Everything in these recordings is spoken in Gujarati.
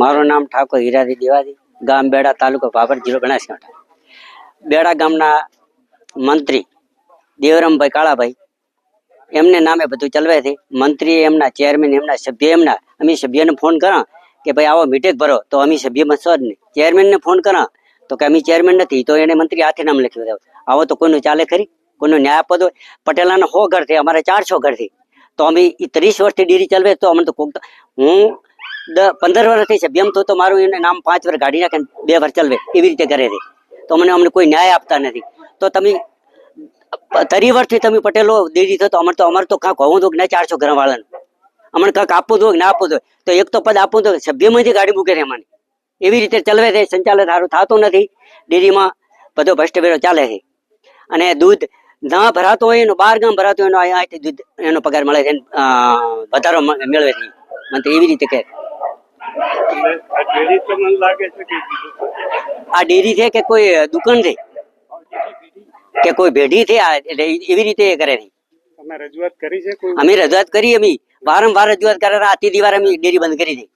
મારું નામ ઠાકોર હીરાજી દેવાજી, ગામ બેડા તાલુકો ભાભર જિલ્લો બનાસકાંઠા. બેડા ગામના મંત્રી દેવરામભાઈ કાળાભાઈ, એમને નામે બધું ચલવે છે. મંત્રી એમના ચેરમેન એમના સભ્ય, એમના અમે સભ્યને ફોન કરા કે ભાઈ આવો મીટેક ભરો, તો અમે સભ્યમાં છો જ નહીં. ચેરમેનને ફોન કરા, તો કે અમે ચેરમેન નથી, તો એને મંત્રી હાથે નામ લખ્યું દેવું આવો તો કોઈનું ચાલે ખરી? કોઈનું ન્યાય આપવો તો પટેલાના સો ઘર અમારે ચારસો ઘર છે. તો અમે ત્રીસ વર્ષથી ડેરી ચલવે તો અમને તો કોક હું પંદર વર્ષથી છે. બેમ તો મારું એને નામ પાંચ વર્ષ કાઢી નાખે બે વર્ષ ચલવે એવી રીતે કરે છે. તો મને અમને કોઈ ન્યાય આપતા નથી. તો તમે તરી વર્ષથી તમે પટેલો દીધી થતો અમારે તો અમારે તો કાંક હોવું તો ના ચારસો ઘર અમને કાંક આપવું તો ના આપવું તો તો એક તો પદ આપવું તો સભ્યમાંથી ગાડી મૂકે છે મને એવી રીતે ચલવે છે. સંચાલન સારું થતું નથી. ડેરીમાં બધો ભ્રષ્ટભેરો ચાલે છે. અને દૂધ ના ભરાતો હોય એનો, બાર ગામ ભરાતો હોય એનો અહીંયા દૂધ એનો પગાર મળે છે વધારો મેળવે છે. મને તો એવી રીતે કહે આ ડેરી તો મને લાગે છે કે કોઈ. આ ડેરી છે કે કોઈ દુકાન છે? કે કોઈ ભેડી છે? આ એવી રીતે કરે છે. તમે રજૂઆત કરી છે કોઈ? અમે રજૂઆત કરી અમે. વારંવાર રજૂઆત કરે આ ત્રીજી વાર અમે ડેરી બંધ કરી છે.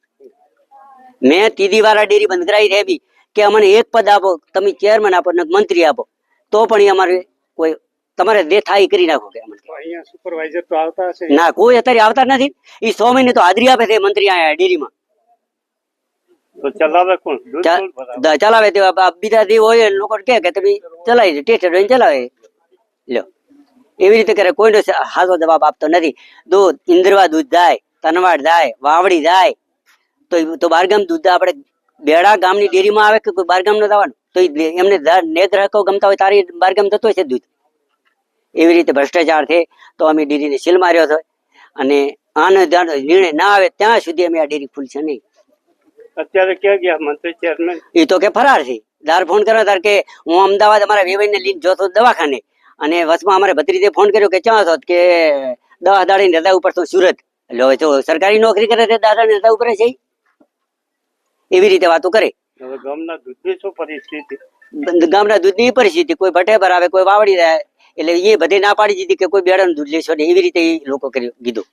મેં ત્રીજી વાર આ ડેરી બંધ કરાવી છે કે અમને એક પદ આપો તમે ચેરમેન આપો ને મંત્રી આપો. તો પણ એ અમારે કોઈ તમારે જે થાય કરી નાખો કે અહીંયા સુપરવાઇઝર તો આવતા હશે? ના કોઈ અત્યારે આવતા નથી. એ સો મહિને તો હાજરી આપે છે મંત્રી અહીંયા ડેરીમાં. તો ચલાવે કોણ? ચલાવે તે બીજા જે હોય લોકો કે કે તમે ચલાવી દે ટેસ્ટ જોઈને ચલાવે. લ્યો. એવી રીતે કરે કોઈનો સ- હાથો જવાબ આપતો નથી. દૂધ ઇન્દ્રવા દૂધ જાય તનવાડ જાય વાવડી જાય. તો તો બારગામ દૂધ આપણે બેડા ગામની ડેરીમાં આવે કે કોઈ બારગામ નો જવાનું તો એમને નેત્ર નેત ગમતા હોય તારી બારગામ જતો છે દૂધ. એવી રીતે ભ્રષ્ટાચાર છે. તો અમે ડેરીને સીલ માર્યો છે. અને આનો નિર્ણય ના આવે ત્યાં સુધી અમે આ ડેરી ખુલશે નહીં. અત્યારે ક્યાં ગયા મંત્રી ચેરમેન એ તો કે ફરાર છે. દાર ફોન કર્યો તાર કે હું અમદાવાદ અમારા વેવાઈ ને લઈને જોતો દવાખાને. અને વચમાં અમારે ભત્રીજે ફોન કર્યો કે ક્યાં છો કે દવા દાડી રજા ઉપર તો સુરત. એટલે હવે તો સરકારી નોકરી કરે છે દાદાની રજા ઉપર છે એવી રીતે વાતો કરે. હવે ગામના દૂધની શું પરિસ્થિતિ? ગામના દૂધની પરિસ્થિતિ કોઈ ભટે ભરાવે આવે કોઈ વાવડી રહે એટલે એ બધે ના પાડી દીધી કે કોઈ બેડાનું દૂધ લેશો ને એવી રીતે એ લોકો કર્યું કીધું.